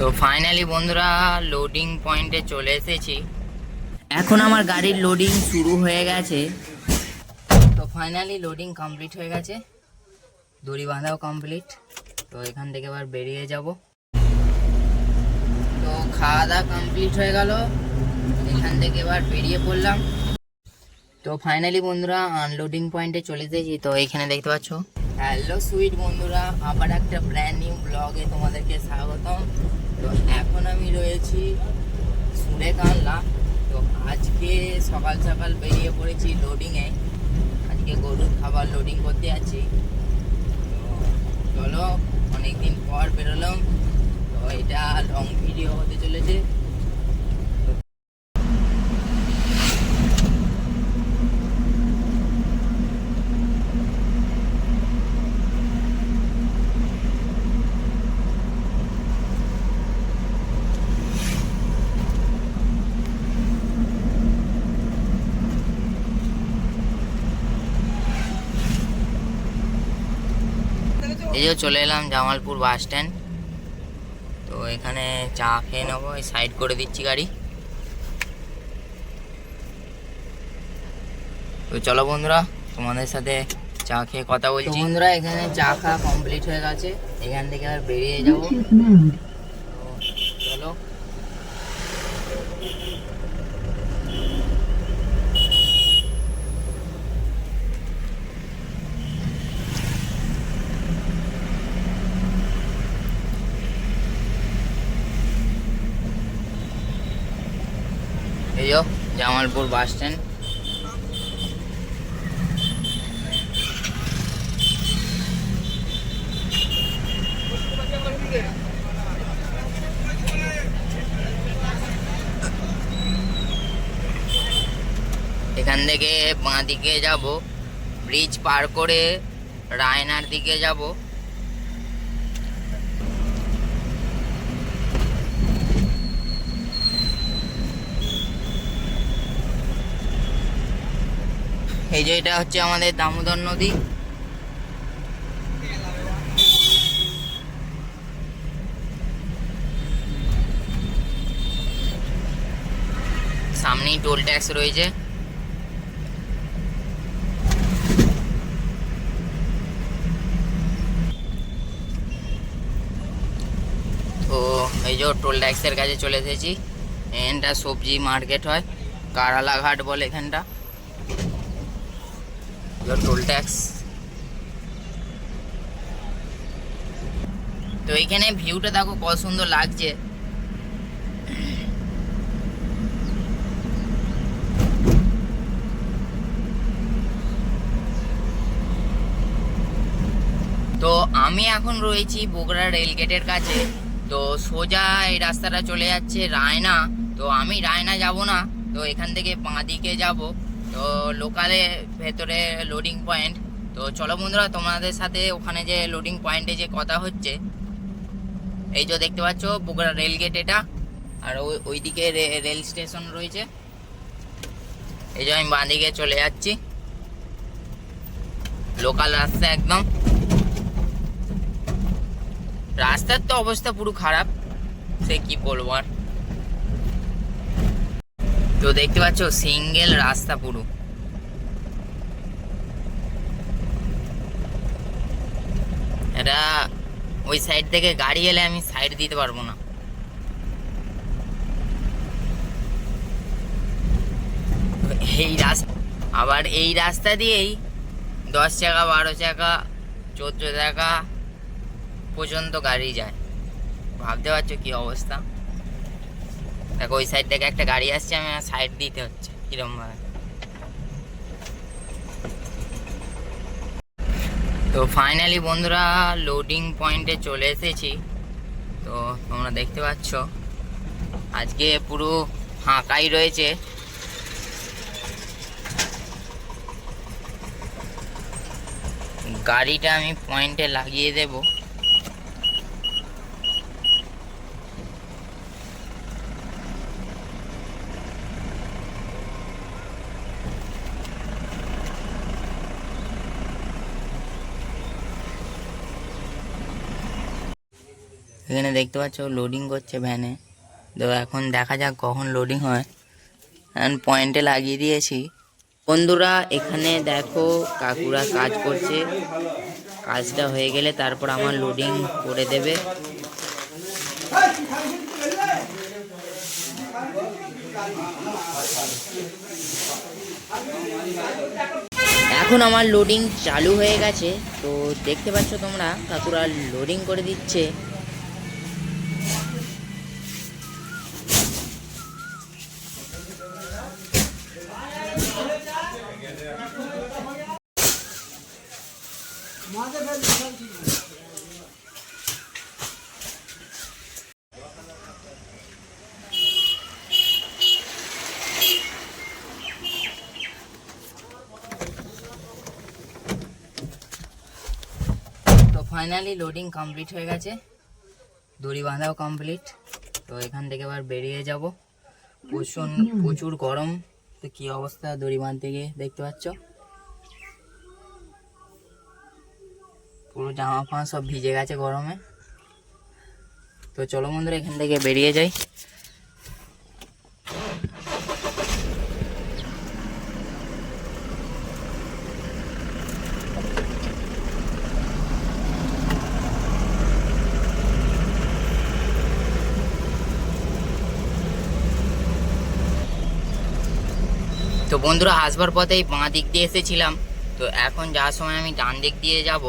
তো ফাইনালি বন্ধুরা লোডিং পয়েন্টে চলে এসেছি। এখন আমার গাড়ির লোডিং শুরু হয়ে গেছে। তো ফাইনালি লোডিং কমপ্লিট হয়ে গেছে। দড়ি বাঁধাও কমপ্লিট তো এখান থেকে এবার বেরিয়ে যাব। তো খাওয়া দাওয়া কমপ্লিট হয়ে গেল। এখান থেকে এবার বেরিয়ে পড়লাম। তো ফাইনালি বন্ধুরা আনলোডিং পয়েন্টে চলে এসেছি। তো এখানে দেখতে পাচ্ছ। হ্যালো সুইট বন্ধুরা আবার একটা ব্র্যান্ড নিউ ব্লগে তোমাদেরকে স্বাগতম। তো এখন আমি রয়েছি সুরেকানলা তো আজকে সকাল সকাল বেরিয়ে পড়েছি লোডিংয়ে আজকে গরুর খাবার লোডিং করতে আছি। তো চলো, অনেকদিন পর বেরোলাম। তো এটা লং ভিডিও হতে চলেছে। এই যে চলে এলাম জামালপুর বাস স্ট্যান্ড। তো এখানে চা খেয়ে নেব এই সাইড করে দিচ্ছি গাড়ি। তো চলো বন্ধুরা তোমাদের সাথে চা খেয়ে কথা বলছি। বন্ধুরা এখানে চা খাওয়া কমপ্লিট হয়ে গেছে। এখান থেকে আর বেরিয়ে যাব তো চলো যো জামালপুর বাস স্ট্যান্ড। এখান থেকে বাঁ দিকে যাব, ব্রিজ পার করে রায়নার দিকে যাব। এই যে এটা হচ্ছে আমাদের দামোদর নদী। সামনেই টোল ট্যাক্স রয়েছে। তো এই যে টোল ট্যাক্সের কাছে চলে এসেছি। এখানটা সবজি মার্কেট হয়। কারালা ঘাট বলে এখানটা। টোল ট্যাক্স তো এখানে ভিউটা দেখো কত সুন্দর লাগছে। তো আমি এখন রয়েছি বগুড়া রেল গেটের কাছে। তো সোজা এই রাস্তাটা চলে যাচ্ছে রায়না। তো আমি রায়না যাব না, তো এখান থেকে বাঁ দিকে যাব। তো লোকালে ভেতরে লোডিং পয়েন্ট তো চলো বন্ধুরা, তোমাদের সাথে ওখানে যে লোডিং পয়েন্টে যে কথা হচ্ছে, এই যে দেখতে পাচ্ছ বগুড়া রেল গেট এটা, আর ওই ওইদিকে রেল স্টেশন রয়েছে। এই যে আমি বাঁ দিকে চলে যাচ্ছি। লোকাল রাস্তা একদম। রাস্তার তো অবস্থা পুরো খারাপ, সে কি বলব আর। তো দেখতে পাচ্ছ, সিঙ্গেল রাস্তা পুরো। এটা ওই সাইড থেকে গাড়ি এলে আমি সাইড দিতে পারব না। এই রাস্তা আবার এই রাস্তা দিয়েই দশ চাকা বারো চাকা চোদ্দ চাকা পর্যন্ত গাড়ি যায়। ভাবতে পারছ কি অবস্থা? দেখো, ওই সাইড থেকে একটা গাড়ি আসছে, আমি সাইড দিতে হচ্ছে, কিরম ভাবে। তো ফাইনালি বন্ধুরা লোডিং পয়েন্টে চলে এসেছি। তো তোমরা দেখতে পাচ্ছ, আজকে পুরো ফাঁকাই রয়েছে। গাড়িটা আমি পয়েন্টে লাগিয়ে দেবো। এখানে দেখতে পাচ্ছ লোডিং করছে ভ্যানে তো এখন দেখা যাক কখন লোডিং হয়। পয়েন্টে লাগিয়ে দিয়েছি। বন্ধুরা, এখানে দেখো কাকুরা কাজ করছে। কাজটা হয়ে গেলে তারপর আমার লোডিং করে দেবে। এখন আমার লোডিং চালু হয়ে গেছে। তো দেখতে পাচ্ছ তোমরা, কাকুরা লোডিং করে দিচ্ছে তো ফাইনালি লোডিং কমপ্লিট হয়ে গেছে। দড়ি বাঁধাও কমপ্লিট তো এখান থেকে এবার বেরিয়ে যাব। প্রচুর প্রচুর গরম। তো কি অবস্থা দড়ি বাঁধতে গিয়ে দেখতে পাচ্ছ? পুরো জামা ফামা সব ভিজে গেছে গরমে। তো চলো বন্ধুরা, এখান থেকে বেরিয়ে যাই। তো বন্ধুরা, আসবার পথেই বাঁ দিক দিয়ে এসেছিলাম। তো এখন যাওয়ার সময় আমি ডান দিক দিয়ে যাব।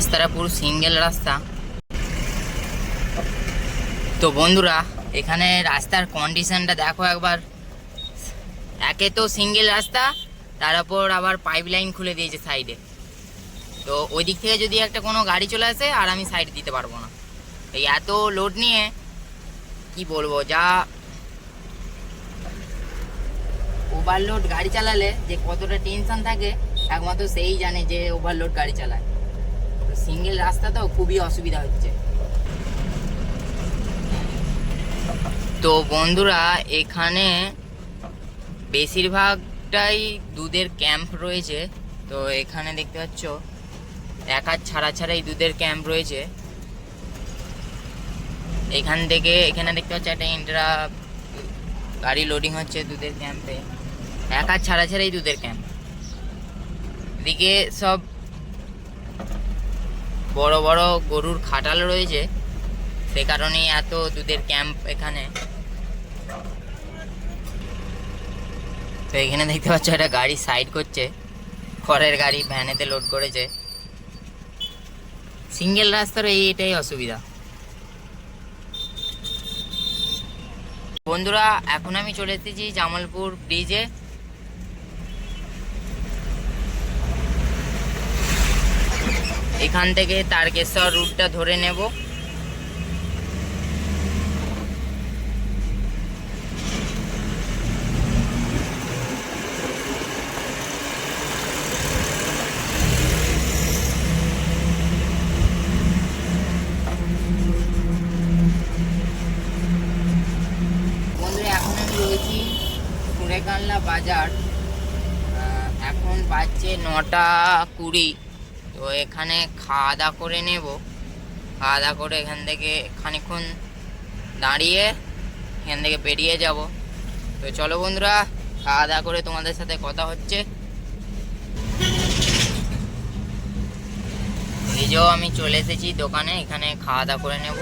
রাস্তাটা পুরো সিঙ্গেল রাস্তা। তো বন্ধুরা, এখানে রাস্তার কন্ডিশনটা দেখো একবার। একে তো সিঙ্গেল রাস্তা, তার উপর আবার পাইপ লাইন খুলে দিয়েছে সাইডে তো ওই দিক থেকে যদি একটা কোনো গাড়ি চলে আসে, আর আমি সাইড দিতে পারব না। এই এত লোড নিয়ে কি বলব, যা ওভারলোড গাড়ি চালালে যে কতটা টেনশন থাকে, একমাত্র সেই জানে যে ওভারলোড গাড়ি চালায়। সিঙ্গেল রাস্তা তো খুবই অসুবিধা হচ্ছে। তো বন্ধুরা, এখানে বেশিরভাগটাই দুধের ক্যাম্প রয়েছে। তো এখানে দেখতে পাচ্ছ, এক হাত ছাড়া ছাড়াই দুধের ক্যাম্প রয়েছে। এখান থেকে, এখানে দেখতে পাচ্ছ, একটা ইন্ট্রা গাড়ি লোডিং হচ্ছে দুধের ক্যাম্পে। এক হাত ছাড়া ছাড়াই দুধের ক্যাম্প। এদিকে সব বড় বড় গরুর খাটাল রয়েছে, সে কারণেই এত দুধের ক্যাম্প এখানে। তো এখানে দেখতে পাচ্ছ একটা গাড়ি সাইড করছে, খড়ের গাড়ি ভ্যানেতে লোড করেছে। সিঙ্গেল রাস্তার এই এটাই অসুবিধা। বন্ধুরা, এখন আমি চলে এসেছি জামালপুর ব্রিজে এখান থেকে তারকেশ্বর রুটটা ধরে নেব। বাজার। এখন বাজছে নটা কুড়ি। তো এখানে খাওয়া দাওয়া করে নেব। খাওয়া দাওয়া করে এখান থেকে খানিক্ষণ দাঁড়িয়ে এখান থেকে বেরিয়ে যাব। তো চলো বন্ধুরা খাওয়া দাওয়া করে তোমাদের সাথে কথা হচ্ছে। নিজেও আমি চলে এসেছি দোকানে, এখানে খাওয়া দাওয়া করে নেব।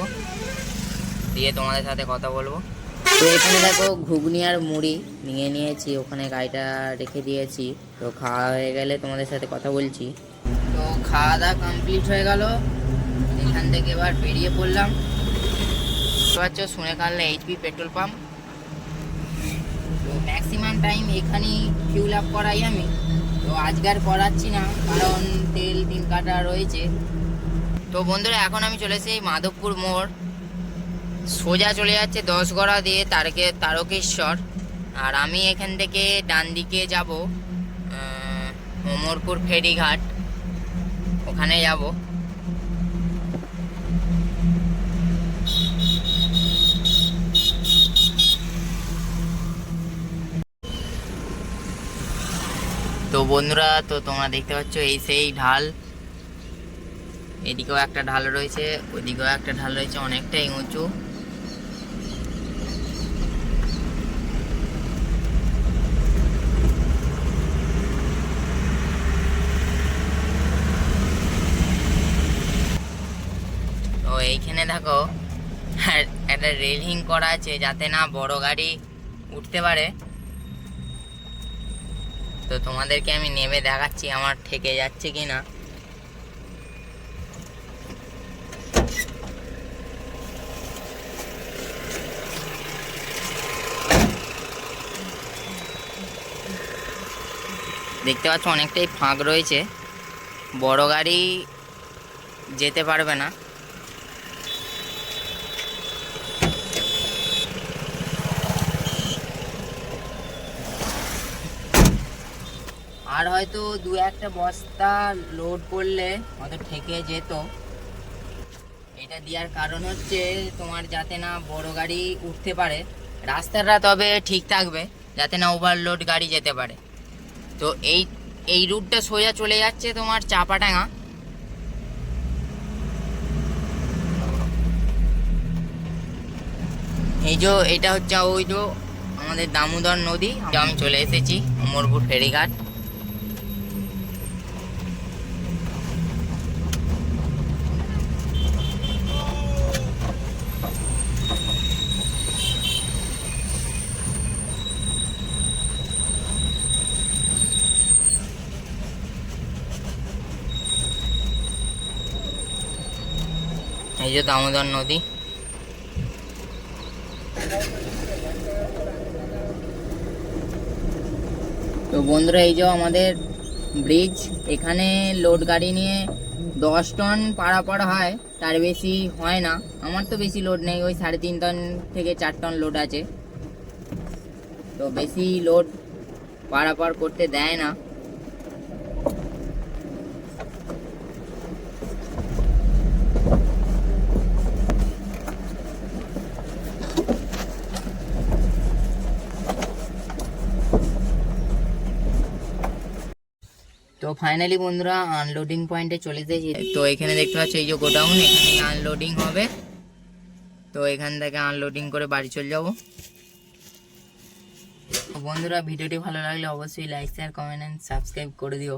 দিয়ে তোমাদের সাথে কথা বলব। তো এখানে দেখো ঘুগনি আর মুড়ি নিয়ে নিয়েছি, ওখানে গাড়িটা রেখে দিয়েছি। তো খাওয়া হয়ে গেলে তোমাদের সাথে কথা বলছি। খাওয়া দাওয়া কমপ্লিট হয়ে গেল। এখান থেকে এবার বেরিয়ে পড়লাম। পাচ্ছ শুনে কানলে এইচপি পেট্রোল পাম্প তো ম্যাক্সিমাম টাইম এখানেই ফিউল আপ করাই আমি। তো আজকার করাচ্ছি না, কারণ তেল, তিন কাটা রয়েছে। তো বন্ধুরা, এখন আমি চলে এসেছি মাধবপুর মোড়। সোজা চলে যাচ্ছে দশগড়া দিয়ে তারকে তারকেশ্বর। আর আমি এখান থেকে ডান দিকে যাব অমরপুর ফেরিঘাট। ওখানে যাব। তো বন্ধুরা, তো তোমরা দেখতে পাচ্ছ এই সেই ঢাল। এদিকেও একটা ঢাল রয়েছে, ওদিকেও একটা ঢাল রয়েছে, অনেকটাই উঁচু। এইখানে দেখো, আর একটা রেলিং করা আছে যাতে না বড় গাড়ি উঠতে পারে। তো তোমাদেরকে আমি নেমে দেখাচ্ছি আমার ঠেকে যাচ্ছে কি না দেখতে পাচ্ছ অনেকটাই ফাঁক রয়েছে। বড় গাড়ি যেতে পারবে না। আর হয়তো দু একটা বস্তা লোড করলে হয়তো ঠেকে যেত। এটা দেওয়ার কারণ হচ্ছে তোমার যাতে না বড় গাড়ি উঠতে পারে। রাস্তাটা তবে ঠিক থাকবে, যাতে না ওভারলোড গাড়ি যেতে পারে। তো এই এই রুটটা সোজা চলে যাচ্ছে তোমার চাপাডাঙ্গা। এই যে এটা হচ্ছে ওই যে আমাদের দামোদর নদী। আমি চলে এসেছি, অমরপুর ফেরিঘাট। এই যে দামোদর নদী। তো বন্ধুরা, এই যে আমাদের ব্রিজ এখানে লোড গাড়ি নিয়ে দশ টন পারাপার হয়, তার বেশি হয় না। আমার তো বেশি লোড নেই, ওই সাড়ে তিন টন থেকে চার টন লোড আছে। তো বেশি লোড পারাপার করতে দেয় না। তো ফাইনালি বন্ধুরা আনলোডিং পয়েন্টে চলে এসেছি তো এখানে দেখতে পাচ্ছ এই যে গোডাউন, এখানে আনলোডিং হবে। তো এখান থেকে আনলোডিং করে বাড়ি চলে যাব। বন্ধুরা, ভিডিওটি ভালো লাগলে অবশ্যই like share comment and subscribe করে দিও।